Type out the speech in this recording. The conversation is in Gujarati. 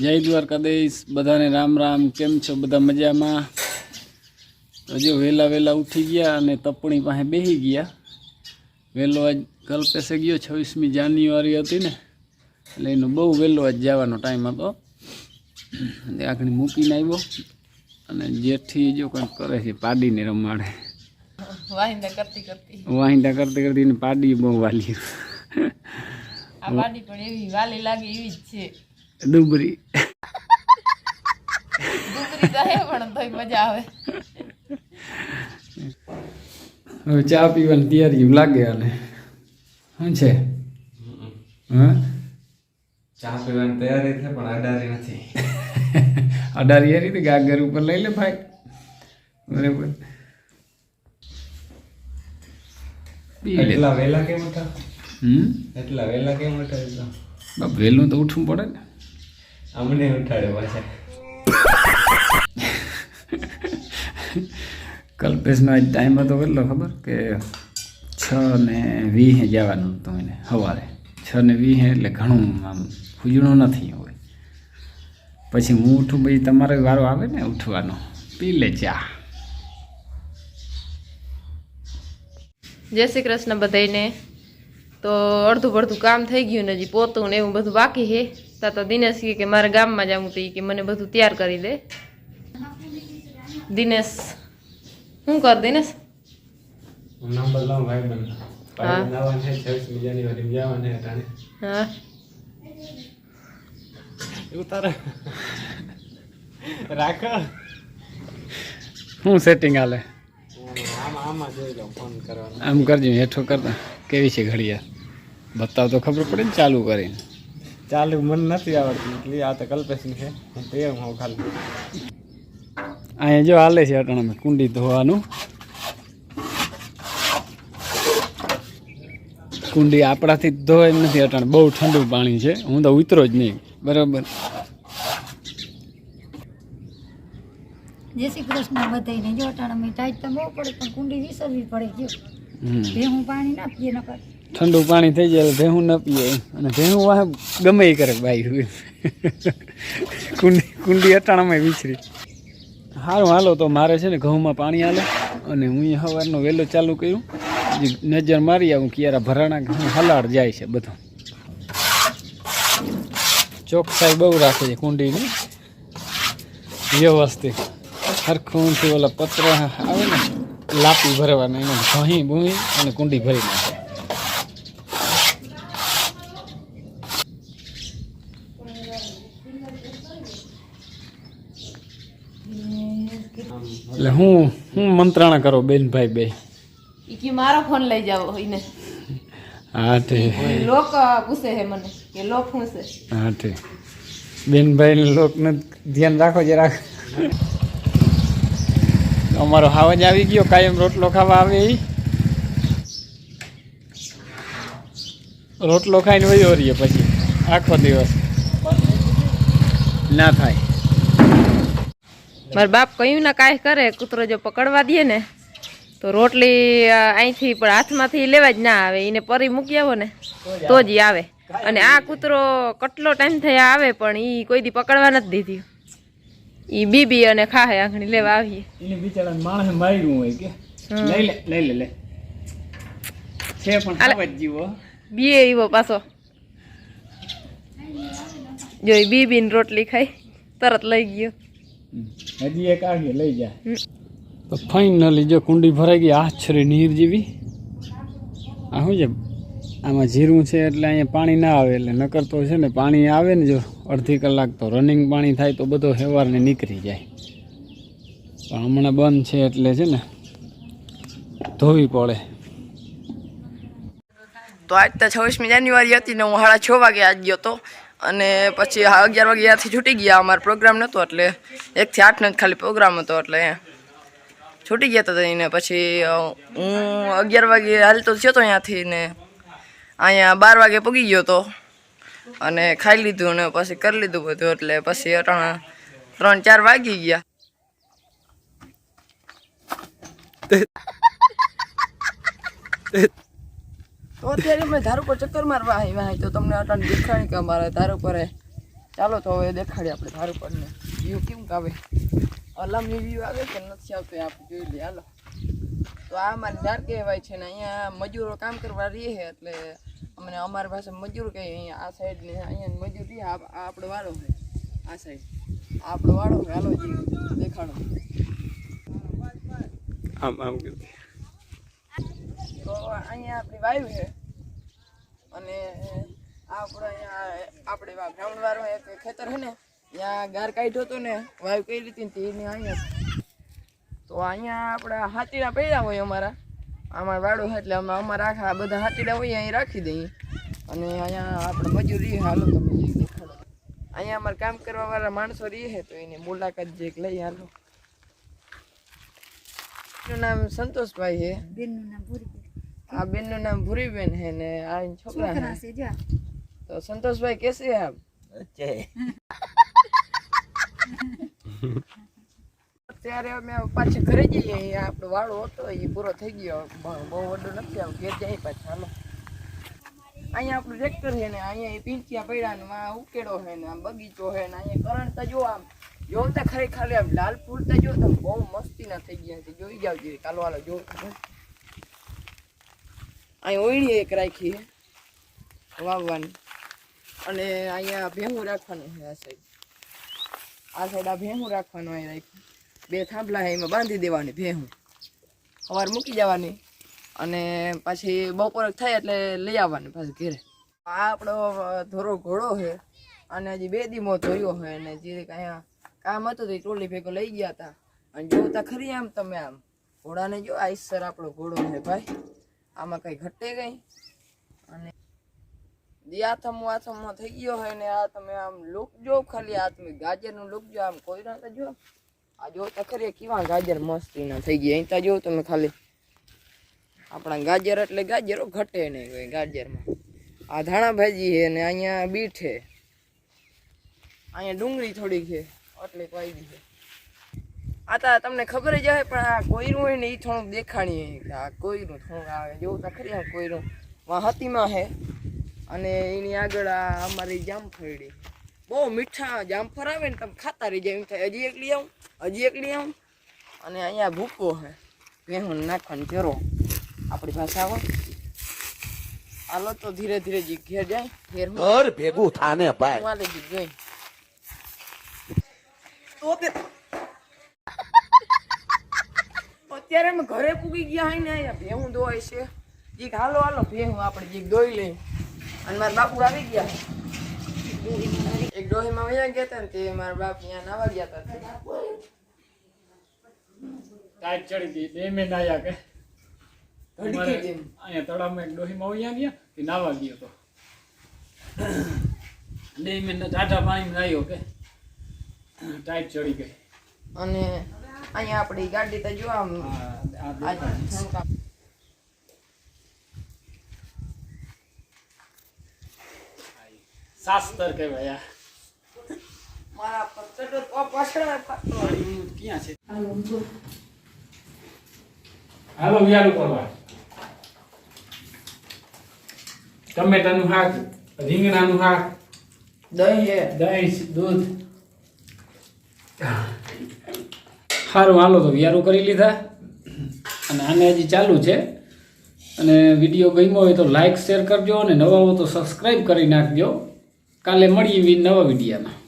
જય દ્વારકાધીશ. બધાને રામ રામ. કેમ છો બધા મજામાં? હજુ વહેલા વહેલા ઉઠી ગયા અને તપણી પાસે બેસી ગયા. વહેલો આજ કલ્પેસે ગયો છવ્વીસમી જાન્યુઆરી હતી ને એટલે એનો બહુ વહેલો આજ જવાનો ટાઈમ હતો. આગળ મૂકીને આવ્યો. અને જેઠી જો કંઈક કરે છે પાડીને રમાડે. વાહિંદા કરતી કરતી. વાહિંદા કરતી કરતી પાડી બહુ વાલી. આ પાડી પણ એવી વાલી લાગે એવી જ છે. ડુબરી હવે ચા પીવાની તૈયારી લાગે અને શું છે? હા? ચા પીવાની તૈયારી છે પણ અડારી નથી. અડારી હારી ગાગર ઉપર લઈ લે ભાઈ. બરાબર. એટલા વહેલા કેમ ઉઠા? હમ? એટલા વહેલા કેમ ઉઠા એટલા? બાપ વહેલું તો ઉઠવું પડે ને. અમને ઉઠાડે પાછા. કલ્પેશનો આજ ટાઈમ હતો કેટલો ખબર કે છ ને વીહે જવાનું હતું એને સવારે. છ ને વીહે એટલે ઘણું આમ ખુજણું નથી હોય. પછી હું ઉઠું પછી તમારો વારો આવે ને ઉઠવાનો. પી લે ચા. જય શ્રી કૃષ્ણ બધાને તો અડધું પડધું કામ થઈ ગયું ને હજી પોતું ને એવું બધું બાકી છે. તા તો દિનેશ કહે કે મારે ગામમાં જવું તો કે મને બધું તૈયાર કરી દે. દિનેશ. શું કર દિનેશ? નંબર લાવ ભાઈ બન હા. હા. રાખો. શું સેટિંગ હાલે? આમાં આમાં જોઈ લો ફોન કરવાનો. આમ કરજો હેઠો કરતા. કેવી છે ઘડિયાળ? બતાવ તો ખબર પડે ને ચાલુ કરીને. ચાલુ મને નથી આવડતું એટલે આ તો કલ્પેશની છે. હું તો એમ હું ખાલી. અહીંયા જો હાલે છે અટાણામાં કુંડી ધોવાનું. કુંડી આપણાથી ધોવાય નથી અટાણે બહુ ઠંડુ પાણી છે. હું તો ઉતરો જ નહીં. બરાબર. જય શ્રી કૃષ્ણ બધાને જો અટાણા ટાઈટ તો બહુ પડે પણ કુંડી વિસરવી પડે જો. હું પાણી ના પીએ નકર ઠંડુ પાણી થઈ જાય ભેહું ન પીએ અને ભેહું વાહ ગમે એ કરે બાઈ કુંડી કુંડી અટાણામાં વિસરી. સારું હાલો, તો મારે છે ને ઘઉંમાં પાણી હાલે અને હું સવારનો વહેલો ચાલુ કર્યું. નજર મારી આવું ક્યારે ભરાણા હલાડ જાય છે બધું. ચોકસાઈ બહુ રાખે છે કુંડીની. વ્યવસ્થિત. હરખુંથી ઓલા પત્ર આવે ને, લાપી ભરવાના એને ભહી ભૂહી અને કુંડી ભરી નાખે. એટલે હું હું મંત્રણા કરો બેન ભાઈ બે. ઈ કે મારો ફોન લઈ જાવ એને હા તે. લોક પૂછે હે મને કે લોક શું છે? હા તે. બેન ભાઈ લોકને ધ્યાન રાખો જરા અમારો હાવજ આવી ગયો કાયમ રોટલો ખાવા આવે એ રોટલો ખાઈને વયો રહીએ પછી આખો દિવસ. ના થાય. મારા બાપ કયું ના કાંઈ કરે કૂતરો જો પકડવા દે ને તો રોટલી અહીંથી પણ હાથમાંથી લેવા જ ના આવે એને પરી મૂકી આવો ને તો જ આવે. અને આ કૂતરો કેટલો ટાઈમ થયા આવે પણ એ કોઈ દી પકડવા નથી દીધી. ઈ બીબી અને ખાહે આંખણી લેવા આવીએ. એને બિચારા માણસે માર્યું હોય કે. લઈ લે લઈ લે લે. છે પણ આલે. ખાવા જ જીવો બીએ એવો પાછો. જો ઈ બીબી ને રોટલી ખાઈ તરત લઈ ગયો. હજી એક આવી લઈ જાય. તો ફાઇનલી જો કુંડી ભરાઈ ગઈ આછરી નીર જેવી. આ શું છે? આમાં જીરું છે એટલે અહીંયા પાણી ના આવે એટલે નકર તો છે ને પાણી આવે ને જો અડધી કલાક તો રનિંગ પાણી થાય તો બધો હેવારને નીકળી જાય. પણ હમણાં બંધ છે એટલે છે ને ધોવી પડે. તો આજ તો છવ્વીસમી જાન્યુઆરી હતી ને હું સાડા છ વાગે આજ ગયો હતો અને પછી અગિયાર વાગે ત્યાંથી છૂટી ગયા. અમારો પ્રોગ્રામ નહોતો એટલે એકથી આઠનો જ ખાલી પ્રોગ્રામ હતો એટલે છૂટી ગયા હતા એને પછી હું અગિયાર વાગે હાલતો થયો હતો અહીંયાથી ને અહીંયા બાર વાગે પૂગી ગયો હતો અને ખાઈ લીધું ને પછી કરી લીધું બધું એટલે પછી અટાણા ત્રણ, ચાર વાગી ગયા. તો અત્યારે અમે ધારો પર ચક્કર મારવા આવ્યા તો તમને અટાણ દેખાડી કે અમારે ધારો પર ચાલો તો હવે દેખાડીએ આપણે ધારું પડને વ્યૂ કેમ આવે અલામની વ્યૂ આવે કે નથી આવતો આપણે જોઈ લઈએ. હાલો. તો આ અમારે ધાર કહેવાય છે ને અહીંયા મજૂરો કામ કરવા રહીએ એટલે અમને અમારી પાસે મજૂર કહીએ અહીંયા આ સાઈડ ને અહીંયા મજૂર રહીએ આ આપણો વાળો છે. આ સાઈડ આપણો વાળો હાલો દેખાડો. આમ આમ તો અહીંયા આપણી વાયુ છે. અને આપણે અહીંયા આપણે ગ્રાઉન્ડ એક ખેતર છે ને, ત્યાં ગાર કાઢ્યો હતો ને, વાયુ કઈ રીતે ને અહીંયા. તો અહીંયા આપણે હાથીડા પડ્યા હોય અમારા. અમારા વાડો છે એટલે અમે અમારા આખા બધા હાથીડા હોય અહીં રાખી દઈએ. અને અહીંયા આપણે મજૂરી હાલો તમે અહીંયા અમારે કામ કરવા વાળા માણસો રહીએ છે તો એની મુલાકાત જે લઈ હાલો. એનું નામ સંતોષભાઈ છે. બેનનું નામ ભૂરી આ બેનનું નામ ભૂરીબેન છે ને આ એના છોકરા છોકરા છે છે? જો તો સંતોષભાઈ કેસે હે આપ અત્યારે અમે પાછા ઘરે જઈએ અહીંયા આપણો વાળો હતો એ પૂરો થઈ ગયો. બ- બહુ વડો નથી આમ ઘેર જાય પાછા હાલો અહીંયા આપણું ટ્રેક્ટર છે ને અહીંયા એ પીંચિયા પડ્યા ને આ ઉકેડો છે ને આમ બગીચો છે ને અહીંયા કરંટ તો જો આમ જોતા ખરી ખાલી આમ લાલ ફૂલ તો જો તમે બહુ મસ્તીના થઈ ગયા છે. જોઈ જાવ જોઈએ કાલો હાલો જો અહીં ઓળી એક રાખી વાવવાની. અને અહીંયા ભેહું રાખવાનું છે આ સાઈડ આ સાઈડ આ ભેહું રાખવાનું અહીં રાખ્યું. બે થાંભલા એમાં બાંધી દેવાની ભેહું. સવાર મૂકી જવાની અને પછી બપોર થાય એટલે લઈ આવવાની પાછું ઘરે. આ આપણો ધોરો ઘોડો છે અને હજી બે દીમો ધોયો છે અને જે અહીંયા કામ હતું તે ટ્રોલી ભેગો લઈ ગયા હતા. અને જોતા ખરી આમ તમે આમ. ઘોડાને જો આઈસર આપણો ઘોડો છે ભાઈ. આમાં કઈ ઘટે કઈ? અને આથમ આથમમાં થઈ ગયો હોય ને આ તમે આમ લુક જો ખાલી આ તમે ગાજરનું લુક જો આમ કોઈ ના જો આ જો તો કેવા ગાજર મસ્તી ના થઈ ગયા. અહીં તો જો તમે ખાલી આપણા ગાજર એટલે ગાજરો ઘટે નહીં કોઈ ગાજરમાં. આ ધાણા ભાજી છે ને અહીંયા બીઠ. છે અહીંયા ડુંગળી થોડીક છે એટલે કોઈ છે. આ તો તમને ખબર જ હોય પણ આ કોઈનું હોય ને એ થોડુંક દેખાણી આ કોઈનું થોડુંક આવે જેવું તો ખરી આ કોઈનું માં હતીમાં હે. અને એની આગળ આ અમારી જામફળી. બહુ મીઠા જામફળ આવે ને તમે ખાતા રહી જાય એમ થાય. હજી એકલી આવું હજી એકલી આવું. અને અહીંયા ભૂકો હે. ભેહું નાખવાનું ફેરો આપણી ભાષામાં હાલો તો ધીરે ધીરે જી ઘેર જાય ઘેર ઘર ભેગું થાને ભાઈ. આલે જી ગઈ તો અત્યારે અમે ઘરે પૂગી ગયા હોય ને અહીંયા ભેહું દોવાય છે. જીક હાલો હાલો ભેહું આપણે જીક દોઈ લઈ અને મારા બાપુ આવી ગયા. એક ડોહીમાં વયા ગયા હતા ને તે મારા બાપ અહીંયા નાવા ગયા હતા ટાઈટ ચડી ગઈ બે મેં નાયા કે. અહીંયા તળાવમાં એક ડોહીમાં વયા ગયા કે નાવા ગયો તો. બે મેં ટાટા પાણી નાયો કે. ટાઈટ ચડી ગઈ. અને અહીંયા આપણી ગાડી તો જો આમ શાસ્ત્ર કહેવાય મારા પત્તર તો પાછળ ક્યાં છે? હાલો વ્યારું કરવા. ટમેટાનું શાક રીંગણાનું શાક દહીં છે દહીં દૂધ. સારું હાલો તો વિયારું કરી લીધા. અને આને હજી ચાલુ છે. અને વીડિયો ગમ્યો હોય તો લાઈક શેર કરજો અને નવા હો તો સબસ્ક્રાઈબ કરી નાખજો. કાલે મળીએ નવા વિડીયામાં.